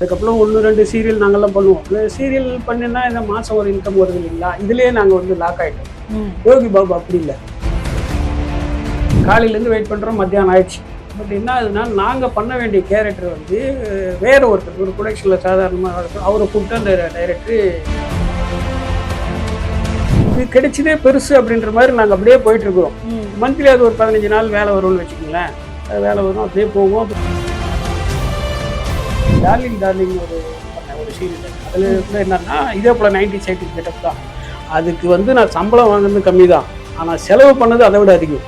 அதுக்கப்புறம் ஒன்று ரெண்டு சீரியல் நாங்கெல்லாம் பண்ணுவோம். அந்த சீரியல் பண்ணினா இந்த மாதம் ஒரு இன்கம் வருது இல்லைங்களா? இதுலேயே நாங்கள் வந்து லாக் ஆகிட்டோம் யோகி பாபு அப்படி இல்லை. காலையிலேருந்து வெயிட் பண்ணுறோம் மத்தியானம் ஆயிடுச்சு. பட் என்ன ஆகுதுன்னா நாங்கள் பண்ண வேண்டிய கேரக்டர் வந்து வேற ஒருத்தர் ஒரு ப்ரொடக்ஷனில் சாதாரணமாக அவரை கூப்பிட்டு அந்த டைரக்டர் இது கிடைச்சதே பெருசு அப்படின்ற மாதிரி நாங்கள் அப்படியே போயிட்டு இருக்கிறோம். மந்த்லி அது ஒரு பதினஞ்சு நாள் வேலை வரும்னு வச்சுக்கோங்களேன். அது வேலை வரும் அப்படியே போகும். டார்லிங் டார்லிங் ஒரு பண்ண ஒரு சீரியல் அதில் கூட என்னன்னா இதே போல் நைன்டி சைட்டி கெட்டப் தான். அதுக்கு வந்து நான் சம்பளம் வாங்குறது கம்மி தான் ஆனால் செலவு பண்ணது அதை விட அதிகம்.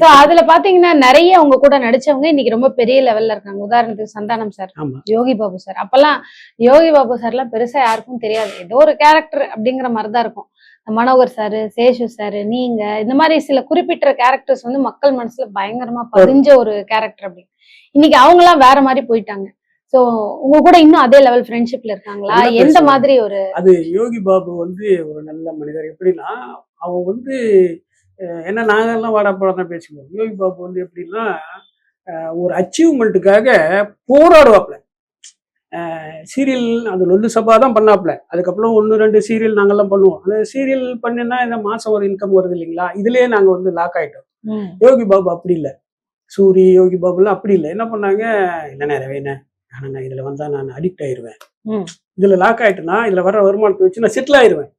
சோ அதுல பாத்தீங்கன்னா நிறைய உங்க கூட நடிச்சவங்க இன்னைக்கு ரொம்ப பெரிய லெவல்ல இருக்காங்க. உதாரணத்துக்கு சந்தானம் சார் யோகி பாபு சார் அப்பெல்லாம் யோகி பாபு சார் எல்லாம் பெருசா யாருக்கும் தெரியாது. ஏதோ ஒரு கேரக்டர் அப்படிங்கிற மாதிரி தான் இருக்கும் மனோகர் சார் சேஷு சார் நீங்க இந்த மாதிரி சில குறிப்பிட்ட கேரக்டர்ஸ் வந்து மக்கள் மனசுல பயங்கரமா பதிஞ்ச ஒரு கேரக்டர் அப்படி. இன்னைக்கு அவங்க எல்லாம் வேற மாதிரி போயிட்டாங்க. சோ உங்க கூட இன்னும் அதே லெவல் ஃப்ரெண்ட்ஷிப்ல இருக்காங்களா? எந்த. மாதிரி ஒரு அது யோகி பாபு வந்து ஒரு நல்ல மனிதர். எப்படின்னா அவன் வந்து அஹ், என்ன நாங்கெல்லாம் வாடா தான் பேசிக்குவோம். யோகி பாபு வந்து எப்படின்னா ஒரு அச்சீவ்மெண்ட்டுக்காக போராடுவாப்ல. சீரியல் அது லொல்லு சபா தான் பண்ணாப்ல. அதுக்கப்புறம் ஒன்று ரெண்டு சீரியல் நாங்கெல்லாம் பண்ணுவோம். அந்த சீரியல் பண்ணினா இந்த மாதம் ஒரு இன்கம் வருது இல்லைங்களா? இதுலேயே நாங்கள் வந்து லாக் ஆகிட்டோம் யோகி பாபு அப்படி இல்லை. சூரி யோகி பாபுலாம் அப்படி இல்லை. என்ன பண்ணாங்க? இல்லைண்ணே ரவேண்ணே ஆனால் இதில் வந்தால் நான் அடிக்ட் ஆயிடுவேன். இதில் லாக் ஆயிட்டேன்னா இதில் வர வருமானத்தை வச்சு நான் செட்டில் ஆயிடுவேன்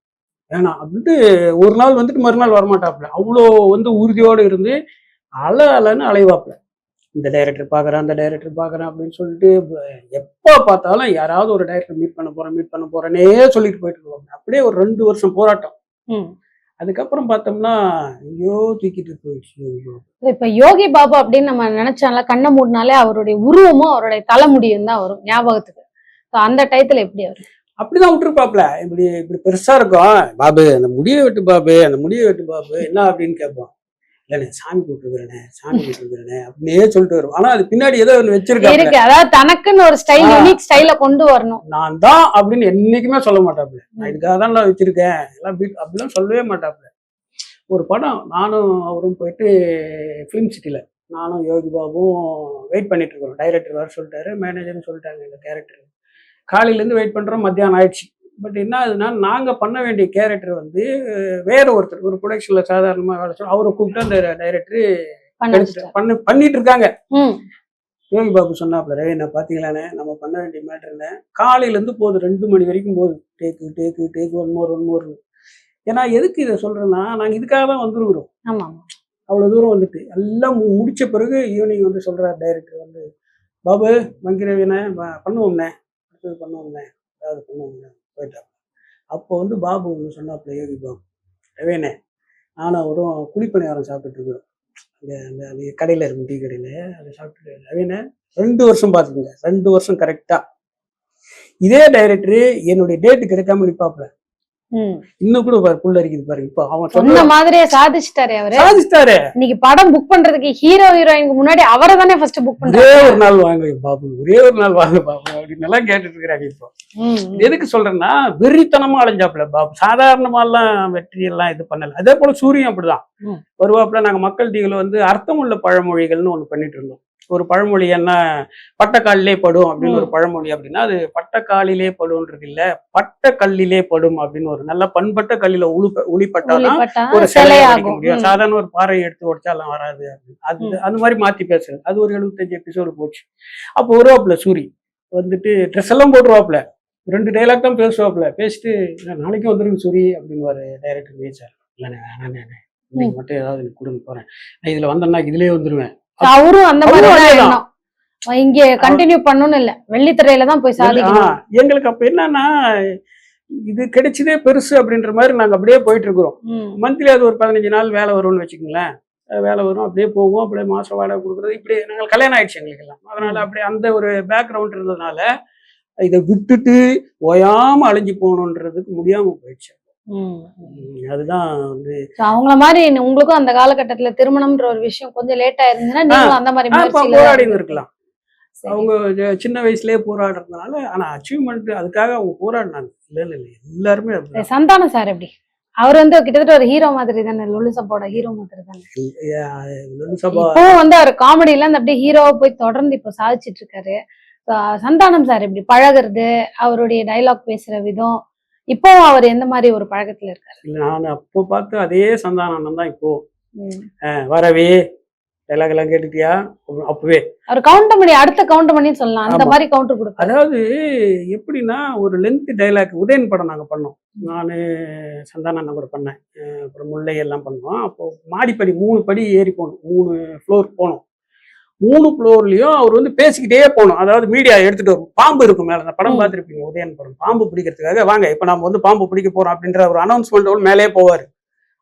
வேணாம் அப்படின்ட்டு ஒரு நாள் வந்துட்டு மறுநாள் வரமாட்டாப்புல. அவ்வளோ வந்து உறுதியோடு இருந்து அல அலன்னு அலைவாப்புல. இந்த டைரக்டர் பார்க்குறேன் அந்த டைரக்டர் பார்க்குறேன் அப்படின்னு சொல்லிட்டு எப்போ பார்த்தாலும் யாராவது ஒரு டைரக்டர் மீட் பண்ண போகிறேன் மீட் பண்ண போகிறேனே சொல்லிட்டு போயிட்டு இருப்பாங்க. அப்படியே ஒரு ரெண்டு வருஷம் போராட்டம். அதுக்கப்புறம் பார்த்தோம்னா ஐயோ தூக்கிட்டு போயிடுச்சு. இப்ப யோகி பாபு அப்படின்னு நம்ம நினைச்சால கண்ணை மூடினாலே அவருடைய உருவமும் அவருடைய தலைமுடியும் தான் வரும் ஞாபகத்துக்கு. So அந்த டயத்துல எப்படி அவர்? அப்படிதான் விட்டுருப்பாப்ல இப்படி இப்படி பெருசா இருக்கும். பாபு அந்த முடியை வெட்டு பாபு அந்த முடியை வெட்டு பாபு என்ன அப்படின்னு கேட்போம். இல்லண்ணே சாமி கூப்பிட்டுக்கிறேனே சாமி கூப்பிட்டுக்கிறேனே அப்படியே சொல்லிட்டு வரும் ஆனா அது பின்னாடி ஏதோ ஒன்று வச்சிருக்காங்க அதாவது தனக்குன்னு ஒரு ஸ்டைல். யூனிக் ஸ்டைல கொண்டு வரணும். நான் தான் அப்படின்னு என்னைக்குமே சொல்ல மாட்டாப்புல. நான் இதுக்காக தான் நான் வச்சிருக்கேன். எல்லாம் அப்படிலாம் சொல்லவே மாட்டாப்புல. ஒரு படம் நானும் அவரும் போயிட்டு ஃபிலிம் சிட்டியில் நானும் யோகி பாபுவும் வெயிட் பண்ணிட்டு இருக்கோம். டைரக்டர் வர சொல்லிட்டாரு மேனேஜர்னு சொல்லிட்டாங்க இந்த கேரக்டர் காலையிலேருந்து வெயிட் பண்ணுறோம் மத்தியானம் ஆயிடுச்சு. பட் என்ன ஆகுதுன்னா நாங்கள் பண்ண வேண்டிய கேரக்டர் வந்து வேற ஒருத்தர் ஒரு ப்ரொடக்ஷனில் சாதாரணமாக வேலை சொல்ல அவரை கூப்பிட்டு அந்த டைரக்டர் பண்ண பண்ணிட்டு இருக்காங்க. யோகி பாபு சொன்னாப்ல ரே நான் பார்த்தீங்களாண்ணே நம்ம பண்ண வேண்டிய மேட்டர்னு காலையிலேருந்து போகுது ரெண்டு மணி வரைக்கும் போகுது டேக்கு டேக்கு டேக்கு ஒன் மோர் ஒன் மோர் ஏன்னா எதுக்கு இதை சொல்கிறேன்னா நாங்கள் இதுக்காக தான் வந்துருக்குறோம். ஆமா ஆமா. அவ்வளோ தூரம் வந்துட்டு எல்லாம் மு- முடிச்ச பிறகு ஈவினிங் வந்து சொல்கிறார் டைரக்டர் வந்து பாபு மங்கிரவியனே பண்ணுவோம்ண்ணே. அடுத்தது பண்ணுவோம்ண்ணே ஏதாவது பண்ணுவோம்ண்ணே போயிட்டார் அப்போ வந்து பாபு ஒன்று சொன்னாப்புல யோகி பாபு ரவேனே நானும் அவரும் குழிப்பணியாரம் சாப்பிட்டுட்டு இருக்கிறோம் அங்கே அந்த அந்த கடையில் இருக்கும் டீ கடையில். அதை சாப்பிட்டு ரவேனே ரெண்டு வருஷம் பார்த்துக்குங்க. ரெண்டு வருஷம் கரெக்டாக இதே டைரக்டரு என்னுடைய டேட்டு கிடைக்காம நிற்பாப்புல இன்னும் கூட பாரு புள்ள அரிக்குது பாரு. இப்போ அவன் சொன்ன மாதிரியே சாதிச்சிட்டாரு அவரு. சாதிச்சிட்டாரு. இன்னைக்கு படம் புக் பண்றதுக்கு ஹீரோ ஹீரோயினுக்கு முன்னாடி அவரை தானே ஃபர்ஸ்ட் புக் ஒரே பண்றாரு. ஒரு நாள் வாங்க பாபு ஒரே ஒரு நாள் வாங்க பாபு அப்படின்னு எல்லாம் கேட்டுட்டு இருக்கிறாங்க இப்போ. எதுக்கு சொல்றேன்னா வெறித்தனமா அலைஞ்சாப்புல பாபு. சாதாரணமாலாம் வெற்றி எல்லாம் இது பண்ணல. அதே போல சூரியன் அப்படிதான். வருவாப்புல நாங்க மக்கள் டிவில வந்து அர்த்தமுள்ள பழமொழிகள்னு ஒண்ணு பண்ணிட்டு இருந்தோம். ஒரு பழமொழி என்ன? பட்டக்காலிலே படும் அப்படின்னு ஒரு பழமொழி அப்படின்னா அது பட்டக்காலிலே படும்ன்றது இல்ல. பட்ட கல்லிலே படும் அப்படின்னு ஒரு நல்ல பண்பட்ட கல்லில உளி உளிப்பட்டாதான் ஒரு சிலையை சிலையாகும். முடியும். சாதாரண ஒரு பாறையை எடுத்து உடைச்சாலாம் வராது அப்படின்னு. அது அந்த மாதிரி மாத்தி பேசுறது அது ஒரு எழுபத்தஞ்சு எபிசோடு போச்சு. அப்போ வருவாப்புல சூரி. வந்துட்டு ட்ரெஸ் எல்லாம் போட்டுருவாப்புல. ரெண்டு டைலாக் தான் பேசுவாப்புல. பேசிட்டு "இல்ல, நாளைக்கும் வந்துருங்க சூரி அப்படின்னு ஒரு டைரக்டர் பேசார் இல்லைண்ணே வேணாண்ணே இன்னைக்கு மட்டும் ஏதாவது கொடுங்க போறேன். நான் இதுல வந்தேன்னா இதுலயே வந்துருவேன். அவரும் அந்த மாதிரி இங்க கண்டினியூ பண்ணணும்னு இல்ல. வெள்ளித்திரையில தான் போய் சாதிக்கணும். எங்களுக்கு அப்ப என்னன்னா இது கிடைச்சதே பெருசு அப்படின்ற மாதிரி நாங்க அப்படியே போயிட்டு இருக்கிறோம் மந்த்லி அது ஒரு பதினஞ்சு நாள் வேலை வரும்னு வச்சுக்கோங்களேன். வேலை வரும் அப்படியே போகும் அப்படியே மாசம் வாடகை கொடுக்குறது. இப்படி நாங்கள் கல்யாணம் ஆயிடுச்சு எங்களுக்கு எல்லாம். அதனால அப்படியே அந்த ஒரு பேக்ரவுண்ட் இருந்ததுனால இதை விட்டுட்டு ஓயாம அழிஞ்சு போகணுன்றதுக்கு முடியாம போயிடுச்சு. அதுதான் வந்து அவங்கள மாதிரி உங்களுக்கும் அந்த காலகட்டத்துல திருமணம்ன்ற ஒரு விஷயம் கொஞ்சம் லேட்டா இருந்ததுன்னா நீங்களும் அந்த மாதிரி போராடி. இருக்கலாம். அவங்க சின்ன வயசுலயே போராடுறதுனால ஆனா அச்சீவ்மெண்ட் அதுக்காக அவங்க போராடினாங்க. இல்ல இல்ல இல்ல எல்லாருமே அப்படிதான். சந்தானம் சார் எப்படி? அவர் வந்து கிட்டத்தட்ட ஒரு ஹீரோ மாதிரி தானே லுலுசப்போட ஹீரோ மாதிரி தானே. இப்போ வந்து அவர் காமெடியில இருந்து அப்படியே ஹீரோவா போய் தொடர்ந்து இப்போ சாதிச்சிட்டு இருக்காரு. சந்தானம் சார் எப்படி? பழகுறது அவருடைய டைலாக் பேசுற விதம் இப்போ அவர் எந்த மாதிரி ஒரு பழக்கத்துல இருக்காரு? இல்ல நான் அப்போ பார்த்து அதே சந்தானம் தான் இப்போ. வரவே டைலாக் எல்லாம் கேட்டுட்டியா? அப்ப- அப்பவே. அவர் கவுண்டர் பண்ணி அடுத்த கவுண்டர் பண்ணி சொல்லலாம். அந்த. மாதிரி கவுண்டர் கொடுப்பாரு. அதாவது எப்படின்னா ஒரு லென்த் டைலாக் உதயன் படம் நாங்கள் பண்ணோம். நான் சந்தானம் அண்ணன் கூட பண்ணேன். அப்புறம் முல்லை எல்லாம் பண்ணோம். அப்போ மாடிப்படி மூணு படி ஏறி போகணும் மூணு ஃப்ளோர் போனோம். மூணு ஃப்ளோர்லயும் அவர் வந்து பேசிக்கிட்டே போகணும். அதாவது மீடியா எடுத்துட்டு வரும். பாம்பு இருக்கும் மேல. அந்த படம். பார்த்துருப்பீங்க உதயன் படம். பாம்பு பிடிக்கிறதுக்காக வாங்க இப்போ நம்ம வந்து பாம்பு பிடிக்க போறோம் அப்படின்ற ஒரு அனௌன்ஸ்மெண்ட் மேலே போவார்.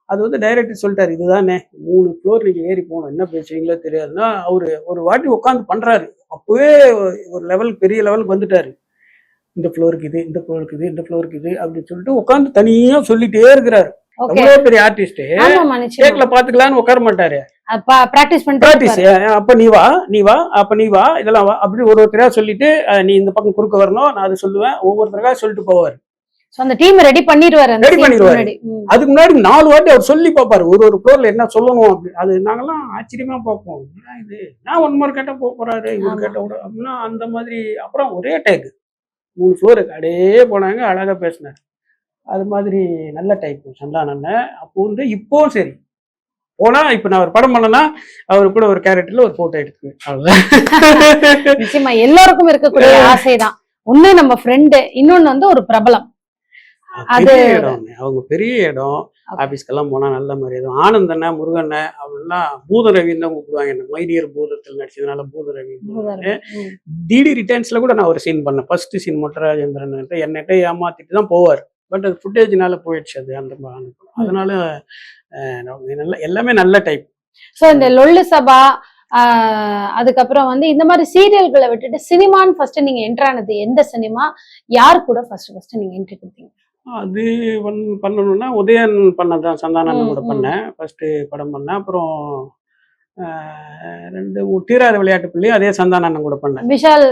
அது வந்து டைரக்டர் சொல்லிட்டாரு இதுதானே மூணு ஃப்ளோர் நீங்க ஏறி போகணும். என்ன பேசுவீங்களோ தெரியாதுன்னா அவரு ஒரு வாட்டி உட்காந்து பண்றாரு. அப்பவே ஒரு லெவல் பெரிய லெவலுக்கு வந்துட்டாரு. இந்த ஃப்ளோருக்கு இது இந்த ஃப்ளோருக்கு இது இந்த ஃப்ளோருக்கு இது அப்படின்னு சொல்லிட்டு உட்காந்து தனியா சொல்லிட்டே இருக்கிறாரு. ஓகே. அவ்வளவு பெரிய ஆர்டிஸ்ட் கேக்ல பாத்துக்கலாம்னு உட்கார மாட்டாரு. பிராக்டிஸ் பிராக்டிஸ் பண்ணிட்டு அப்ப நீ வா நீ வா அப்ப நீ வா இதெல்லாம் வா அப்படி ஒரு ஒருத்தரையா சொல்லிட்டு நீ இந்த பக்கம் குறுக்க வரணும் நான் அதை சொல்லுவேன் ஒவ்வொருத்தருக்கா சொல்லிட்டு போவார். So, அந்த டீம் ரெடி பண்ணிடுவாரு scene பண்ணிடுவாரு. அதுக்கு முன்னாடி நாலு வாட்டி அவர் சொல்லி பார்ப்பாரு ஒரு ஒரு ஃப்ளோர்ல என்ன சொல்லணும் அப்படி. அது நாங்கெல்லாம் ஆச்சரியமா பார்ப்போம். இது? நான் ஒன் மார்க் கேட்டா போக போறாரு இவர். கேட்ட விட அப்படின்னா அந்த மாதிரி அப்புறம் ஒரே டேக் மூணு ஃப்ளோருக்கு அப்படியே போனாங்க அழகா பேசினார். அது மாதிரி நல்ல டைப் சந்தானண்ண அப்போ வந்து இப்போவும் சரி. போனா இப்ப நான் ஒரு படம் பண்ணனா அவர் கூட ஒரு கேரக்டர்ல ஒரு போட்டோ எடுத்துக்குவேன். அவ்வளவுதான். நிச்சயமா எல்லாருக்கும் இருக்கக்கூடிய ஆசைதான். ஒண்ணு நம்ம ஃப்ரெண்டு இன்னொன்னு வந்து ஒரு பிரபலம். அது- அவங்க பெரிய இடம் ஆபீஸ்க்கெல்லாம் போனா நல்ல மாதிரி இருக்கும் ஆனந்தண்ண முருகண்ண அப்படிலாம் பூத ரவின்னு தான் கூப்பிடுவாங்க. என்ன மைடியர் பூதத்தில் நடிச்சதுனால பூத ரவி. டிடி ரிட்டர்ன்ஸ்ல கூட நான் ஒரு சீன் பண்ணேன். ஃபர்ஸ்ட் சீன் மொட்டை ராஜேந்திரன் என்னட்ட ஏமாத்திட்டு தான் போவார். பட் அது ஃபுட்டேஜ்னால போயிடுச்சு அது அந்த. அதனால நல்ல எல்லாமே நல்ல டைப் சோ இந்த லொல்லு சபா அதுக்கப்புறம் வந்து இந்த மாதிரி சீரியல்களை விட்டுட்டு சினிமான்னு ஃபர்ஸ்ட் நீங்க என்டர் ஆனது எந்த சினிமா யார் கூட ஃபர்ஸ்ட் ஃபர்ஸ்ட் நீங்க என்ட்ரி கொடுத்தீங்க? அது பண்ணணும்னா உதயன் பண்ணதான் சந்தானம் ம், கூட. பண்ணேன். ஃபர்ஸ்ட் படம் பண்ணேன். அப்புறம் ரெண்டு தீராத விளையாட்டு பிள்ளையும் அதே சந்தானம் கூட பண்ணேன். விஷால்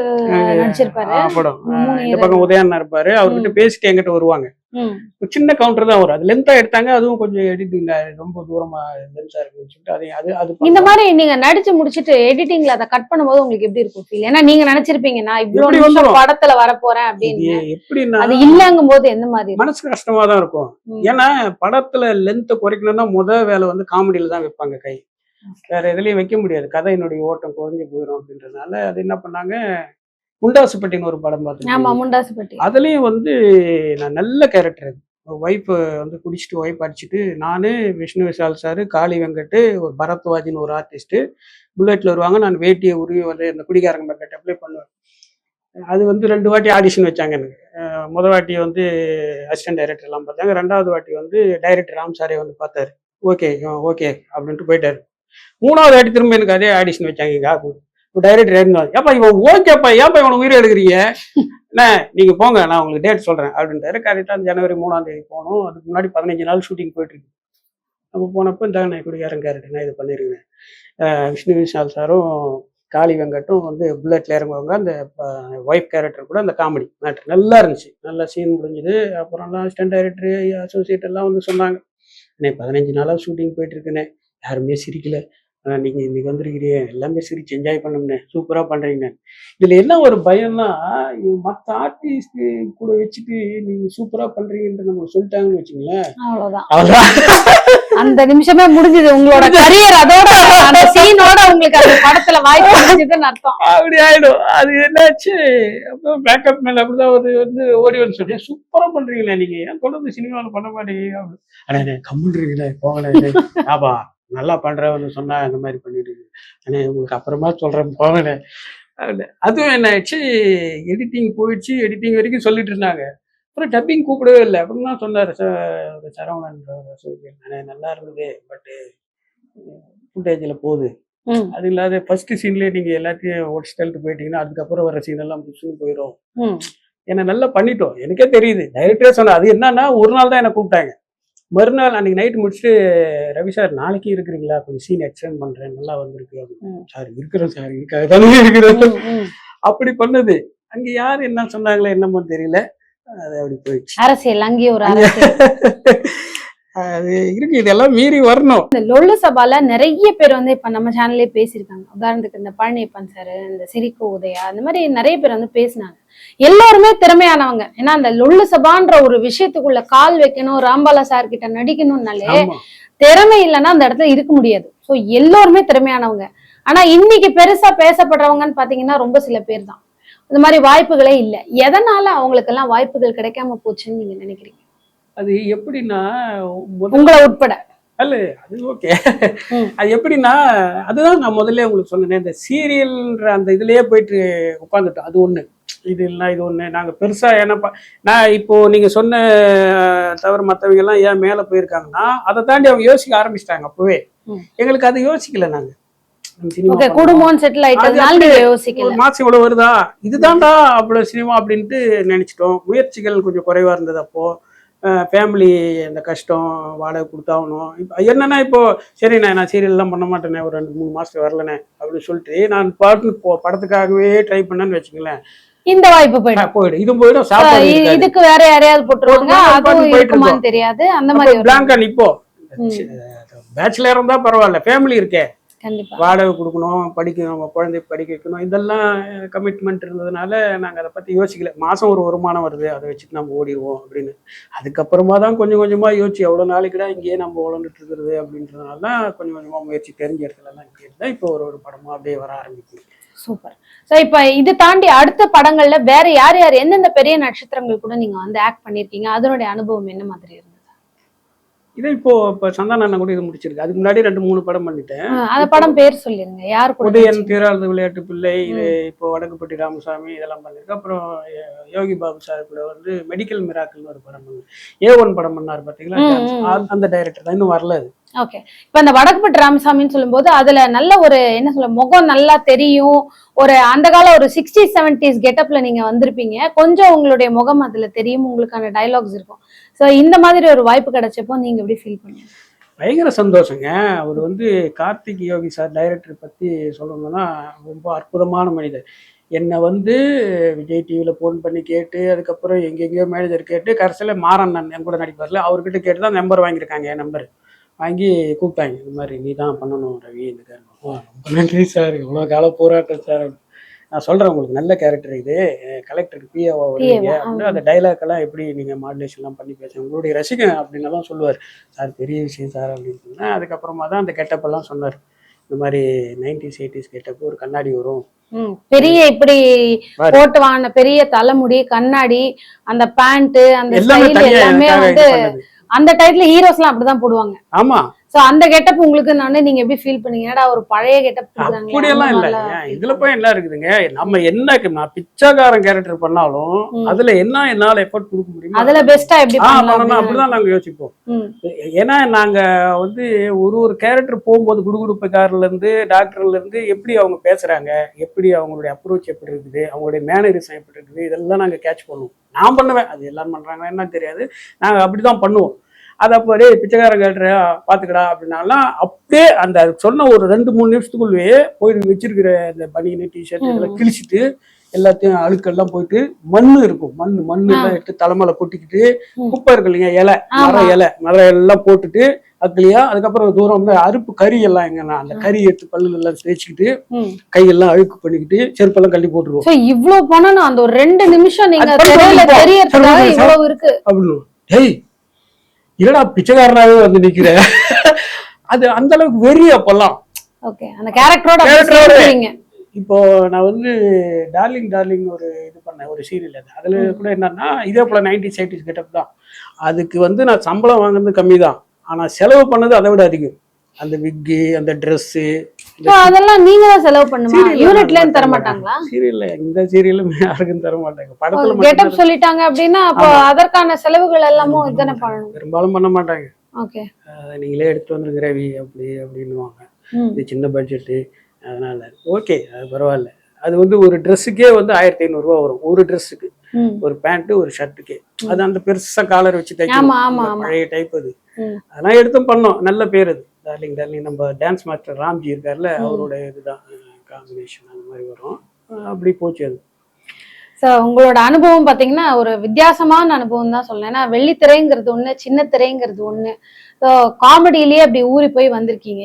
படம். இந்த. பக்கம் உதயண்ணா இருப்பாரு. அவர்கிட்ட பேசிட்டு என்கிட்ட வருவாங்க. சின்ன கவுண்டர் தான் வரும். அது லென்த்தா எடுத்தாங்க அதுவும் கொஞ்சம் எடிட்டிங் ரொம்ப தூரமா லென்த்தா இருக்குன்னு சொல்லிட்டு அது அது அது இந்த. மாதிரி நீங்க நடிச்சு முடிச்சிட்டு எடிட்டிங்ல அதை கட் பண்ணும்போது உங்களுக்கு எப்படி இருக்கும் ஃபீல் ஏன்னா நீங்க நினைச்சிருப்பீங்க நான் இவ்வளவு நிமிஷம்? படத்துல வரப்போறேன் அப்படின்னு. எப்படின்னா அது இல்லங்கும் போது எந்த மாதிரி? மனசு கஷ்டமா தான் இருக்கும். ஏன்னா படத்துல லென்த்தை குறைக்கணும்னா முத வேலை வந்து காமெடியில தான் வைப்பாங்க கை. வேற எதுலயும் வைக்க முடியாது. கதையினுடைய ஓட்டம் குறைஞ்சு போயிடும் அப்படின்றதுனால அது என்ன பண்ணாங்க? முண்டாசுப்பட்டின்னு ஒரு படம் ஆமா பார்த்து முண்டாசுப்பட்டி அதுலயும் வந்து நான் நல்ல கேரக்டர் அது. ஒய்ஃப் வந்து குடிச்சிட்டு ஒய்ஃப் அடிச்சிட்டு நானு விஷ்ணு விஷால் சார் காளி வெங்கட் ஒரு பரத்வாஜின்னு ஒரு ஆர்டிஸ்ட் புல்லட்ல வருவாங்க. நான் வேட்டியை உருவி வந்து இந்த குடிகாரங்க மெக்கட் அப்ளை பண்ணுவேன். அது வந்து ரெண்டு வாட்டி ஆடிஷன் வச்சாங்க எனக்கு. முத வாட்டி வந்து அசிஸ்டன்ட் டைரக்டர் எல்லாம் பார்த்தாங்க. ரெண்டாவது வாட்டி வந்து டைரக்டர் ராம் சாரே வந்து பார்த்தாரு. ஓகே ஓகே அப்படின்ட்டு போயிட்டாரு. மூணாவது வாட்டி திரும்ப எனக்கு அதே ஆடிஷன் வச்சாங்க டைரக்டர் இருந்தாங்க ஏப்பா இவன் ஓகேப்பா ஏப்பா இவனை உயிரை எடுக்கிறீங்க? என்ன நீங்க போங்க நான் உங்களுக்கு டேட் சொல்றேன் அப்படின்றாரு. கரெக்டாக ஜனவரி மூணாம் தேதி போனோம். அதுக்கு முன்னாடி பதினஞ்சு நாள் ஷூட்டிங் போயிட்டு இருக்கு. நம்ம போனப்போ இந்த நான் குடிகாரன் கேரக்டர் நான் இது பண்ணிருக்கேன். விஷ்ணு விஷால் சாரும் காளி வெங்கட்டும் வந்து புல்லட்ல இறங்குவாங்க. அந்த ஒய்ஃப் கேரக்டர் கூட அந்த காமெடி மேட்ரு நல்லா இருந்துச்சு. நல்லா சீன் முடிஞ்சுது. அப்புறம்லாம் அசிஸ்டன்ட் டைரக்டர் அசோசியேட் எல்லாம் வந்து சொன்னாங்க. அண்ணே பதினஞ்சு நாளாக ஷூட்டிங் போயிட்டு இருக்கேனே யாருமே சிரிக்கல. ஆனா நீங்க இன்னைக்கு வந்திருக்கிறீங்க. எல்லாமே சிரிச்சு என்ஜாய் பண்ணுங்கண்ணே சூப்பரா பண்றீங்க இதுல என்ன ஒரு பயம்னா மத்த ஆர்டிஸ்ட் கூட வச்சுட்டு நீங்க சூப்பரா பண்றீங்கன்னு நம்ம சொல்லிட்டாங்கன்னு வச்சுங்களேன். அவ்வளவுதான். அந்த நிமிஷமே முடிஞ்சது உங்களோட கரியர் அதோட அந்த சீனோட உங்களுக்கு அந்த படத்துல வாய்ப்பு கிடைச்சதுன்னு அர்த்தம். அப்படி ஆயிடும். அது என்னாச்சு? அப்புறம் பேக்கப் மேல அப்படிதான் ஒரு வந்து ஓடி வந்து சொல்லி சூப்பரா பண்றீங்களே நீங்க. ஏன் கொண்டு வந்து சினிமாவில் பண்ண மாட்டீங்க? அண்ணே கம்முன்றீங்களே போங்களே ஆபா நல்லா பண்றவன்னு சொன்னா இந்த மாதிரி பண்ணிட்டு அண்ணே உங்களுக்கு அப்புறமா சொல்றேன் போங்களே அப்படின்னு. அதுவும் என்ன ஆயிடுச்சு? எடிட்டிங் போயிடுச்சு எடிட்டிங் வரைக்கும் சொல்லிட்டு இருந்தாங்க. அப்புறம் டப்பிங் கூப்பிடவே இல்லை. அப்படின்னு தான் சொன்னார் சார் சரவணன் சொல்லி அண்ணே நல்லா இருந்தது பட்டு ஃபுட்டேஜில் போகுது. அது இல்லாத ஃபர்ஸ்ட் சீன்லயே நீங்க எல்லாத்தையும் ஒடிச்சு தள்ளிட்டு போயிட்டீங்கன்னா அதுக்கப்புறம் வர சீன் எல்லாம் புதுசுன்னு போயிடும் ம். ஏன்னா நல்லா பண்ணிட்டோம். எனக்கே தெரியுது. டைரக்டரே சொன்னா அது என்னன்னா ஒரு நாள் தான் என்ன கூப்பிட்டாங்க. மறுநாள் அன்னைக்கு நைட் முடிச்சுட்டு ரவி சார் நாளைக்கு இருக்கிறீங்களா? கொஞ்சம் சீன் எக்ஸ்டெண்ட் பண்றேன். நல்லா வந்திருக்கு. சார் இருக்கிறேன் சார். இருக்காது. தானே இருக்கிறேன் ம், ம். அப்படி பண்ணது. அங்க யார் என்ன சொன்னாங்களோ என்னமோ தெரியல. அது அப்படி போயிடுச்சு. அரசியல். அங்கேயும் ஒரு அது இருக்கு இதெல்லாம் மீறி வரணும். இந்த லொல்லு சபால நிறைய பேர் வந்து இப்ப நம்ம சேனல்லே பேசியிருக்காங்க. உதாரணத்துக்கு இந்த பழனியப்பன் சார் இந்த சிரிக்கு உதயா இந்த மாதிரி நிறைய பேர் வந்து பேசினாங்க. எல்லாருமே திறமையானவங்க. ஏன்னா அந்த லொல்லு சபான்ற ஒரு விஷயத்துக்குள்ள கால் வைக்கணும் ராம்பாலா சார் கிட்ட நடிக்கணும்னாலே திறமை இல்லைன்னா அந்த இடத்துல இருக்க முடியாது. ஸோ எல்லோருமே திறமையானவங்க. ஆனா இன்னைக்கு பெருசா பேசப்படுறவங்கன்னு பாத்தீங்கன்னா ரொம்ப சில பேர் தான். இந்த மாதிரி வாய்ப்புகளே இல்லை. எதனால அவங்களுக்கெல்லாம் வாய்ப்புகள் கிடைக்காம போச்சுன்னு நீங்க நினைக்கிறீங்க? அது எப்படின்னா உங்களை உட்பட. அல்ல அது ஓகே. அது எப்படின்னா அதுதான் நான் முதல்ல உங்களுக்கு சொன்னேன் இந்த சீரியல்ன்ற அந்த இதுலயே போயிட்டு உட்காந்துட்டோம் அது ஒண்ணு. இது இல்லை இது ஒண்ணு. நாங்க பெருசா ஏன்னா நான் இப்போ நீங்க சொன்ன தவிர மற்றவங்க எல்லாம் ஏன் மேல போயிருக்காங்கன்னா அதை தாண்டி அவங்க யோசிக்க ஆரம்பிச்சிட்டாங்க அப்பவே. எங்களுக்கு அதை யோசிக்கல நாங்க. நம்ம சினிமா ஓகே பண்றோம். குடும்பம் செட்டில் ஆயிட்டதுனால மாசம் இவ்வளவு வருதா? இதுதான்டா அவ்வளவு சினிமா அப்படின்ட்டு நினைச்சிட்டோம். முயற்சிகள் கொஞ்சம் குறைவா இருந்தது அப்போ. ஃபேமிலி அந்த கஷ்டம் வாடகை கொடுத்தாகணும் இப்போ என்னன்னா இப்போ சரி நான் சீரியல்லாம் பண்ண மாட்டேனே ஒரு ரெண்டு மூணு மாசத்துக்கு வரலனே அப்படின்னு சொல்லிட்டு நான் பாட்டு போ படத்துக்காகவே ட்ரை பண்ணேன்னு வச்சுங்களேன் இந்த வாய்ப்பு போயிடும். போயிடும். இது போயிடும் சாப்பாடு. இதுக்கு வேற யாரையாவது போட்டுருவாங்க அதுவும் போயிட்டு இருக்குமான்னு தெரியாது. அந்த மாதிரி பிளாங்கா நிப்போ ம். பேச்சுலர் இருந்தா பரவாயில்ல ஃபேமிலி இருக்கே. வாடகை கொடுக்கணும் படிக்கணும் நம்ம குழந்தைய படிக்க வைக்கணும். இதெல்லாம் கமிட்மெண்ட் இருந்ததுனால நாங்கள் அதை பற்றி யோசிக்கல. மாதம் ஒரு வருமானம் வருது. அதை வச்சுட்டு நம்ம ஓடிடுவோம் அப்படின்னு. அதுக்கப்புறமா தான் கொஞ்சம் கொஞ்சமாக யோசிச்சு எவ்வளோ நாளைக்குடா இங்கேயே நம்ம உழந்துட்டு இருக்கிறது அப்படின்றதுனால தான் கொஞ்சம் கொஞ்சமாக முயற்சி தெரிஞ்ச இடத்துலலாம் கேட்டு இப்போ ஒரு ஒரு படமாக அப்படியே வர ஆரம்பிக்குது. சூப்பர். சோ இப்ப இது தாண்டி அடுத்த படங்கள்ல வேற யார் யார் எந்தெந்த பெரிய நட்சத்திரங்கள் கூட நீங்க வந்து ஆக்ட் பண்ணிருக்கீங்க? அதனுடைய அனுபவம் என்ன மாதிரி இருந்தது? இதே இப்போ இப்போ சந்தான அண்ணன் கூட இது முடிச்சிருக்கு. அதுக்கு முன்னாடி ரெண்டு மூணு படம் பண்ணிட்டேன். அந்த படம் பேர் சொல்லிருங்க. யார் கூட உதயன்? தீராத விளையாட்டு பிள்ளை இது இப்போ வடக்குப்பட்டி ராமசாமி இதெல்லாம் பண்ணிருக்கு. அப்புறம் யோகி பாபு சார் கூட வந்து மெடிக்கல் மிராக்கிள்னு ஒரு படம் பண்ணு ஏ ஒன் படம் பண்ணார் பார்த்தீங்களா. அந்த- அந்த டைரக்டர் தான். இன்னும் வரல அது. ஓகே இப்ப அந்த வடக்குப்பட்டு ராமசாமின்னு சொல்லும்போது அதுல நல்ல ஒரு என்ன சொல்ல முகம் நல்லா தெரியும். ஒரு அந்த கால ஒரு சிக்ஸ்டி செவன்டிஸ் கெட்டப்ல நீங்க வந்திருப்பீங்க. கொஞ்சம் உங்களுடைய முகம் அதுல தெரியும் உங்களுக்கான டயலாக்ஸ் இருக்கும். ஸோ இந்த மாதிரி ஒரு வாய்ப்பு கிடைச்சப்போ நீங்க எப்படி ஃபீல் பண்ணீங்க? பயங்கர சந்தோஷங்க. அவர் வந்து கார்த்திக் யோகி சார் டைரக்டர் பற்றி சொல்லணும்னா ரொம்ப அற்புதமான மனிதர். என்னை வந்து விஜய் டிவியில் ஃபோன் பண்ணி கேட்டு அதுக்கப்புறம் எங்கெங்கேயோ மேனேஜர் கேட்டு கடைசியில் மாறண்ணன் என் கூட நடிப்பார்ல. அவர்கிட்ட கேட்டு தான் நம்பர் வாங்கியிருக்காங்க என் நம்பர் வாங்கி கூப்பிட்டாங்க. இது மாதிரி நீ தான் பண்ணணும் ரவி இந்த "ஓ, ரொம்ப நன்றி சார். இவ்வளோ கால போராட்டம் சார். நான் சொல்கிறேன் உங்களுக்கு நல்ல கேரக்டர் இது. கலெக்டருக்கு பிஏவா வருவீங்க? அப்படின்னு அந்த டைலாக் எல்லாம் எப்படி நீங்கள் மாடுலேஷன்லாம் பண்ணி பேசுங்க உங்களுடைய ரசிகன் அப்படின்னு எல்லாம் சொல்லுவார். சார் பெரிய விஷயம் சார் அப்படின்னு சொன்னேன் அதுக்கப்புறமா தான் அந்த கெட்டப் எல்லாம் சொன்னார். இந்த மாதிரி நைன்டிஸ் எயிட்டிஸ் கெட்டப் ஒரு கண்ணாடி வரும். பெரிய இப்படி. போட்டு வாங்கின பெரிய தலைமுடி கண்ணாடி அந்த பேண்ட் அந்த எல்லாமே வந்து அந்த டைத்துல ஹீரோஸ்லாம் எல்லாம் அப்படிதான் போடுவாங்க. ஆமா. சோ அந்த கெட்டப் உங்களுக்கு நானே நீங்க எப்படி ஃபீல் பண்ணீங்க? என்னடா ஒரு பழைய கெட்டப் அப்படியெல்லாம் இல்ல. ஏன்? இதுல போய் என்ன இருக்குதுங்க? நம்ம என்ன நான் பிச்சைக்காரன் கேரக்டர் பண்ணாலும். அதுல என்ன என்னால எஃபோர்ட் கொடுக்க முடியுமோ அதுல பெஸ்டா எப்படி பண்ணலாம். அப்படிதான் நாங்க யோசிப்போம். ஏன்னா நாங்க வந்து ஒரு ஒரு கேரக்டர் போகும்போது குடுகுடுப்புக்காரில் இருந்து டாக்டர்ல இருந்து எப்படி அவங்க பேசுறாங்க? எப்படி அவங்களுடைய அப்ரோச் எப்படி இருக்குது? அவங்களுடைய மேனரிசம் எப்படி இருக்குது? இதெல்லாம் நாங்க கேட்ச் பண்ணுவோம். நான் பண்ணுவேன். அது எல்லாரும் பண்றாங்க என்ன தெரியாது. நாங்க அப்படிதான் பண்ணுவோம். அது அப்போ டேய் பிச்சைக்காரன் கேட்டுற பாத்துக்கடா அப்படின்னாலாம் அப்படியே அந்த சொன்ன ஒரு ரெண்டு மூணு நிமிஷத்துக்குள்ளேயே போய் வச்சிருக்கிற இந்த பனியனு டிஷர்ட் இதெல்லாம் கிழிச்சிட்டு எல்லாத்தையும் அழுக்கெல்லாம் போயிட்டு மண்ணு இருக்கும் மண்ணு மண்ணு எல்லாம் எடுத்து தலைமையில கொட்டிக்கிட்டு. குப்பை இருக்கு இல்லைங்க இலை மர. இலை மர எல்லாம் போட்டுட்டு அதுலயா அதுக்கப்புறம் தூரம் வந்து அறுப்பு கறி எல்லாம் எங்கன்னா அந்த கறி எடுத்து பல்லுல எல்லாம் தேய்ச்சிக்கிட்டு. கையெல்லாம் அழுக்கு பண்ணிக்கிட்டு செருப்பெல்லாம் கழட்டி போட்டுருவோம் இவ்ளோ பண்ணணும் அந்த ஒரு ரெண்டு நிமிஷம் நீங்க திரையில. தெரியறதுக்காக. இவ்வளவு இருக்கு அப்படின்னு டேய் என்னடா பிச்சைக்காரனாவே வந்து நிக்கிற? அது அந்த அளவுக்கு வெறி அப்பெல்லாம். ஓகே அந்த கேரக்டரோட இப்போ நான் வந்து டார்லிங் டார்லிங் ஒரு இது பண்ணேன் ஒரு சீரியல் அது. அதுல கூட என்னன்னா இதே போல நைன்டிஸ் எயிட்டிஸ் கெட்டப் தான். அதுக்கு வந்து நான் சம்பளம் வாங்குறது கம்மி தான் ஆனா செலவு பண்ணது அதை விட அதிகம். அந்த விக்கு அந்த ட்ரெஸ்ஸு அதெல்லாம் நீங்க தான் செலவு பண்ணுமா? யூனிட்ல இருந்து தர மாட்டாங்களா சீரியல்ல இந்த சீரியலும் யாருக்கும் தர மாட்டாங்க படத்துல கெட்டப் சொல்லிட்டாங்க அப்படின்னா அப்போ அதற்கான செலவுகள் எல்லாமும் இதுதானே பண்ணணும்? பெரும்பாலும் பண்ண மாட்டாங்க. ஓகே. நீங்களே எடுத்து வந்துருங்க ரவி அப்படி அப்படின்னுவாங்க. இது சின்ன பட்ஜெட்டு அதனால. ஓகே அது பரவாயில்ல. அது வந்து ஒரு ட்ரெஸ்ஸுக்கே வந்து ஆயிரத்தி ஐநூறுரூவா வரும். ஒரு ட்ரெஸ்ஸுக்கு ஒரு பேண்ட்டு ஒரு ஷர்ட்டுக்கே அது அந்த பெருசா காலர் வச்சு தைக்கணும். பழைய டைப் அது. அதெல்லாம் எடுத்தும் பண்ணோம் நல்ல பேர் அது. டார்லிங் டார்லிங் நம்ம டான்ஸ் மாஸ்டர் ராம்ஜி இருக்கார்ல அவரோட இதுதான் காம்பினேஷன் அந்த மாதிரி வரும். அப்படி போச்சு அது. ஸோ உங்களோட அனுபவம் பார்த்தீங்கன்னா ஒரு வித்தியாசமான அனுபவம் தான் சொல்லலாம் ஏன்னா வெள்ளித்திரைங்கிறது ஒன்று சின்ன திரைங்கிறது ஒன்று ஸோ காமெடியிலேயே அப்படி ஊறி போய் வந்திருக்கீங்க.